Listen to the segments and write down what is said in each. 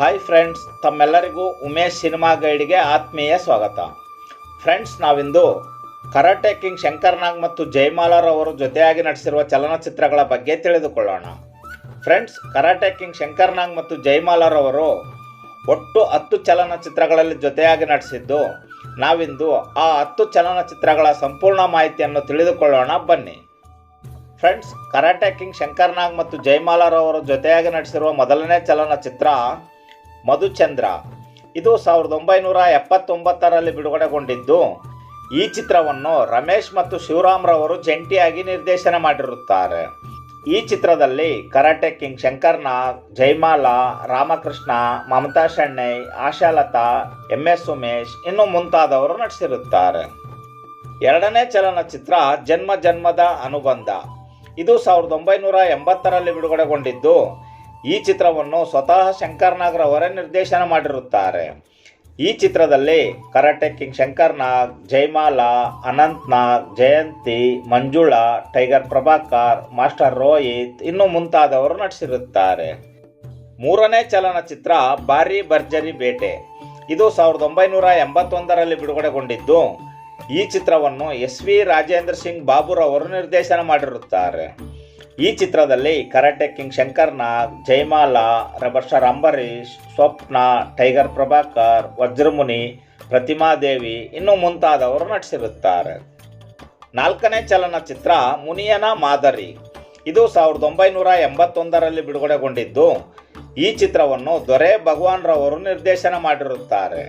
Hi friends ತಮ್ಮೆಲ್ಲರಿಗೂ Umesh cinema ಗೈಡ್ಗೆ ಆತ್ಮೀಯ ಸ್ವಾಗತ. ಫ್ರೆಂಡ್ಸ್ ನಾವಿಂದು ಕರಾಟೆ ಕಿಂಗ್ ಶಂಕರ್ನಾಗ್ ಮತ್ತು ಜಯಮಾಲಾರವರು ಜೊತೆಯಾಗಿ ನಟಿಸಿರುವ ಚಲನಚಿತ್ರಗಳ ಬಗ್ಗೆ ತಿಳಿದುಕೊಳ್ಳೋಣ. ಫ್ರೆಂಡ್ಸ್ ಕರಾಟೆ ಕಿಂಗ್ ಶಂಕರ್ನಾಗ್ ಮತ್ತು ಜಯಮಾಲಾರವರು ಒಟ್ಟು ಹತ್ತು ಚಲನಚಿತ್ರಗಳಲ್ಲಿ ಜೊತೆಯಾಗಿ ನಟಿಸಿದ್ದು, ನಾವಿಂದು ಆ ಹತ್ತು ಚಲನಚಿತ್ರಗಳ ಸಂಪೂರ್ಣ ಮಾಹಿತಿಯನ್ನು ತಿಳಿದುಕೊಳ್ಳೋಣ, ಬನ್ನಿ. ಫ್ರೆಂಡ್ಸ್ ಕರಾಟೆ ಕಿಂಗ್ ಶಂಕರ್ನಾಗ್ ಮತ್ತು ಜಯಮಾಲಾರವರು ಜೊತೆಯಾಗಿ ನಟಿಸಿರುವ ಮೊದಲನೇ ಚಲನಚಿತ್ರ ಮಧುಚಂದ್ರ. ಇದು ಸಾವಿರದ ಒಂಬೈನೂರ ಎಪ್ಪತ್ತೊಂಬತ್ತರಲ್ಲಿ ಬಿಡುಗಡೆಗೊಂಡಿದ್ದು, ಈ ಚಿತ್ರವನ್ನು ರಮೇಶ್ ಮತ್ತು ಶಿವರಾಮ್ರವರು ಜಂಟಿಯಾಗಿ ನಿರ್ದೇಶನ ಮಾಡಿರುತ್ತಾರೆ. ಈ ಚಿತ್ರದಲ್ಲಿ karate king Shankarnag Jaimala Ramakrishna, Mamata Shenoy, Ashalata M S Umesh ಇನ್ನು ಮುಂತಾದವರು ನಟಿಸಿರುತ್ತಾರೆ. ಎರಡನೇ ಚಲನಚಿತ್ರ ಜನ್ಮ ಜನ್ಮದ ಅನುಬಂಧ. ಇದು ಸಾವಿರದ ಒಂಬೈನೂರ ಎಂಬತ್ತರಲ್ಲಿ ಬಿಡುಗಡೆಗೊಂಡಿದ್ದು ಈ ಚಿತ್ರವನ್ನು ಸ್ವತಃ ಶಂಕರ್ನಾಗ್ರವರೇ ನಿರ್ದೇಶನ ಮಾಡಿರುತ್ತಾರೆ. ಈ ಚಿತ್ರದಲ್ಲಿ karate king Shankarnag Jaimala Anantnag, Jayanthi, Manjula, tiger Prabhakar, master Rohit ಇನ್ನು ಮುಂತಾದವರು ನಟಿಸಿರುತ್ತಾರೆ. ಮೂರನೇ ಚಲನಚಿತ್ರ ಬಾರಿ ಭರ್ಜರಿ ಬೇಟೆ. ಇದು ಸಾವಿರದ ಒಂಬೈನೂರ ಎಂಬತ್ತೊಂದರಲ್ಲಿ ಬಿಡುಗಡೆಗೊಂಡಿದ್ದು. ಈ ಚಿತ್ರವನ್ನು ಎಸ್ ವಿ ರಾಜೇಂದ್ರ ಸಿಂಗ್ ಬಾಬುರವರು ನಿರ್ದೇಶನ ಮಾಡಿರುತ್ತಾರೆ. ಈ ಚಿತ್ರದಲ್ಲಿ karate king Shankar Nag rubber ರಬರ್ಷರ್ Ambareesh Swapna, tiger Prabhakar, Vajramuni, Pratimadevi ಇನ್ನು ಮುಂತಾದವರು ನಟಿಸಿರುತ್ತಾರೆ. ನಾಲ್ಕನೇ ಚಲನಚಿತ್ರ ಮುನಿಯನ ಮಾದರಿ. ಇದು ಸಾವಿರದ ಒಂಬೈನೂರ ಎಂಬತ್ತೊಂದರಲ್ಲಿ ಬಿಡುಗಡೆಗೊಂಡಿದ್ದು. ಈ ಚಿತ್ರವನ್ನು ದೊರೆ ಭಗವಾನ್ರವರು ನಿರ್ದೇಶನ ಮಾಡಿರುತ್ತಾರೆ.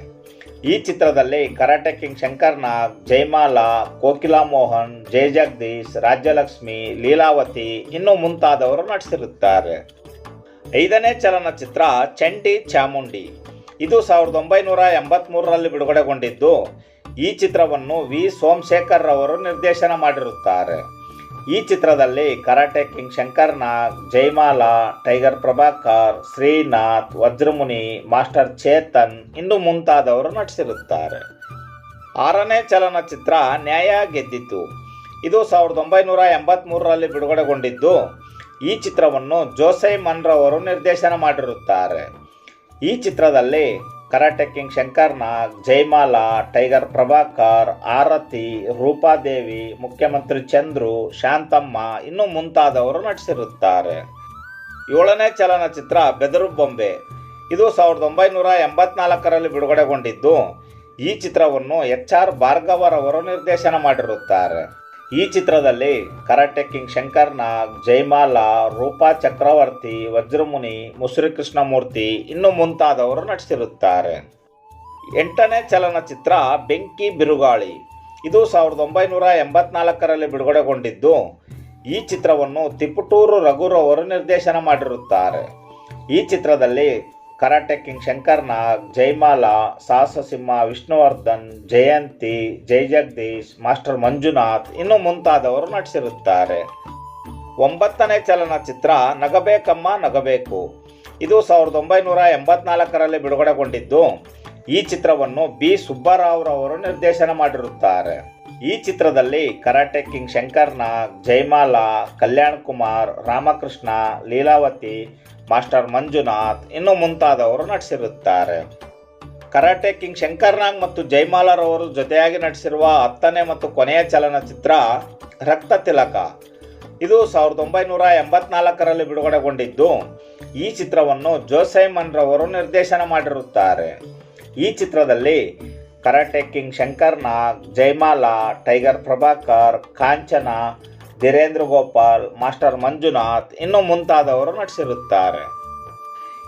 ಈ ಚಿತ್ರದಲ್ಲಿ ಕರಾಟೆ ಕಿಂಗ್ ಶಂಕರ್ನಾಗ್ ಜಯಮಾಲಾ, ಕೋಕಿಲಾ ಮೋಹನ್ ಜಯ ಜಗದೀಶ್, ರಾಜ್ಯಲಕ್ಷ್ಮಿ, ಲೀಲಾವತಿ ಇನ್ನು ಮುಂತಾದವರು ನಟಿಸಿರುತ್ತಾರೆ. ಐದನೇ ಚಲನಚಿತ್ರ ಚಂಡಿ ಚಾಮುಂಡಿ. ಇದು ಸಾವಿರದ ಒಂಬೈನೂರ ಎಂಬತ್ತ್ಮೂರರಲ್ಲಿ ಬಿಡುಗಡೆಗೊಂಡಿದ್ದು. ಈ ಚಿತ್ರವನ್ನು ವಿ. ಸೋಮಶೇಖರ್ ಅವರು ನಿರ್ದೇಶನ ಮಾಡಿರುತ್ತಾರೆ. ಈ ಚಿತ್ರದಲ್ಲಿ karate king Shankarnag Jaimala tiger Prabhakar, Srinath, Vajramuni, master Chetan ಇನ್ನು ಮುಂತಾದವರು ನಟಿಸಿರುತ್ತಾರೆ. ಆರನೇ ಚಲನಚಿತ್ರ ನ್ಯಾಯ ಗೆದ್ದಿತು. ಇದು ಸಾವಿರದ ಒಂಬೈನೂರ ಎಂಬತ್ತ್ಮೂರರಲ್ಲಿ ಬಿಡುಗಡೆಗೊಂಡಿದ್ದು. ಈ ಚಿತ್ರವನ್ನು ಜೋಸೈ ಮನ್ರವರು ನಿರ್ದೇಶನ ಮಾಡಿರುತ್ತಾರೆ. ಈ ಚಿತ್ರದಲ್ಲಿ karate king Shankarnag Jaimala tiger Prabhakar, Aarathi, Roopadevi, Mukhyamantri Chandru, Shantamma ಇನ್ನು ಮುಂತಾದವರು ನಟಿಸಿರುತ್ತಾರೆ. ಏಳನೇ ಚಲನಚಿತ್ರ ಬೆದರು ಬೊಂಬೆ. ಇದು ಸಾವಿರದ ಒಂಬೈನೂರ ಎಂಬತ್ನಾಲ್ಕರಲ್ಲಿ ಬಿಡುಗಡೆಗೊಂಡಿದ್ದು. ಈ ಚಿತ್ರವನ್ನು ಎಚ್ ಆರ್ ಭಾರ್ಗವರವರು ನಿರ್ದೇಶನ ಮಾಡಿರುತ್ತಾರೆ. ಈ ಚಿತ್ರದಲ್ಲಿ ಕರಾಟೆ ಕಿಂಗ್ ಶಂಕರ್ನಾಗ್ ಜೈಮಾಲಾ ರೂಪಾ ಚಕ್ರವರ್ತಿ, ವಜ್ರಮುನಿ ಮುಸುರಿ ಕೃಷ್ಣಮೂರ್ತಿ ಇನ್ನು ಮುಂತಾದವರು ನಟಿಸಿರುತ್ತಾರೆ. ಎಂಟನೇ ಚಲನಚಿತ್ರ ಬೆಂಕಿ ಬಿರುಗಾಳಿ. ಇದು ಸಾವಿರದ ಒಂಬೈನೂರ ಎಂಬತ್ನಾಲ್ಕರಲ್ಲಿ ಬಿಡುಗಡೆಗೊಂಡಿದ್ದು, ಈ ಚಿತ್ರವನ್ನು ತಿಪಟೂರು ರಘುರವರು ನಿರ್ದೇಶನ ಮಾಡಿರುತ್ತಾರೆ. ಈ ಚಿತ್ರದಲ್ಲಿ karate king Shankarnag Jaimala Sahasasimha, Vishnuvardhan, Jayanthi, Jai Jagadish, master Manjunath ಇನ್ನು ಮುಂತಾದವರು ನಟಿಸಿರುತ್ತಾರೆ. ಒಂಬತ್ತನೇ ಚಲನಚಿತ್ರ ನಗಬೇಕಮ್ಮ ನಗಬೇಕು. ಇದು ಸಾವಿರದ ಒಂಬೈನೂರ ಎಂಬತ್ನಾಲ್ಕರಲ್ಲಿ ಬಿಡುಗಡೆಗೊಂಡಿದ್ದು. ಈ ಚಿತ್ರವನ್ನು ಬಿ. ಸುಬ್ಬರಾವ್ರವರು ನಿರ್ದೇಶನ ಮಾಡಿರುತ್ತಾರೆ. ಈ ಚಿತ್ರದಲ್ಲಿ karate king Shankarnag Jaimala Kalyan Kumar, Ramakrishna, Leelavathi master Manjunath ಇನ್ನು ಮುಂತಾದವರು ನಟಿಸಿರುತ್ತಾರೆ. ಕರಾಟೆ ಕಿಂಗ್ ಶಂಕರ್ನಾಗ್ ಮತ್ತು ಜೈಮಾಲರ್ ಅವರು ಜೊತೆಯಾಗಿ ನಟಿಸಿರುವ ಹತ್ತನೇ ಮತ್ತು ಕೊನೆಯ ಚಲನಚಿತ್ರ ರಕ್ತ ತಿಲಕ. ಇದು ಸಾವಿರದ ಒಂಬೈನೂರ ಎಂಬತ್ನಾಲ್ಕರಲ್ಲಿ ಬಿಡುಗಡೆಗೊಂಡಿದ್ದು, ಈ ಚಿತ್ರವನ್ನು ಜೋಸೈಮನ್ ರವರು ನಿರ್ದೇಶನ ಮಾಡಿರುತ್ತಾರೆ. ಈ ಚಿತ್ರದಲ್ಲಿ karate king Shankarnag Jaimala tiger Prabhakar, Kanchana Dheerendra Gopal, master Manjunath ಇನ್ನೂ ಮುಂತಾದವರು ನಟಿಸಿರುತ್ತಾರೆ.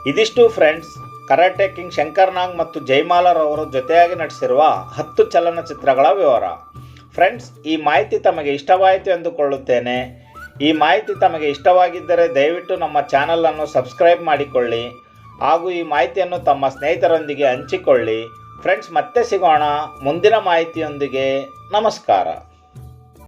ಇದಿಷ್ಟು ಫ್ರೆಂಡ್ಸ್, ಕರಾಟೆ ಕಿಂಗ್ ಶಂಕರ್ನಾಗ್ ಮತ್ತು ಜೈಮಾಲರ್ ಅವರು ಜೊತೆಯಾಗಿ ನಟಿಸಿರುವ ಹತ್ತು ಚಲನಚಿತ್ರಗಳ ವಿವರ. ಫ್ರೆಂಡ್ಸ್, ಈ ಮಾಹಿತಿ ತಮಗೆ ಇಷ್ಟವಾಯಿತು ಎಂದುಕೊಳ್ಳುತ್ತೇನೆ. ಈ ಮಾಹಿತಿ ತಮಗೆ ಇಷ್ಟವಾಗಿದ್ದರೆ ದಯವಿಟ್ಟು ನಮ್ಮ ಚಾನಲನ್ನು ಸಬ್ಸ್ಕ್ರೈಬ್ ಮಾಡಿಕೊಳ್ಳಿ. ಹಾಗೂ ಈ ಮಾಹಿತಿಯನ್ನು ತಮ್ಮ ಸ್ನೇಹಿತರೊಂದಿಗೆ ಹಂಚಿಕೊಳ್ಳಿ. ಫ್ರೆಂಡ್ಸ್, ಮತ್ತೆ ಸಿಗೋಣ. ಮುಂದಿನ ಮಾಹಿತಿಯೊಂದಿಗೆ ನಮಸ್ಕಾರ.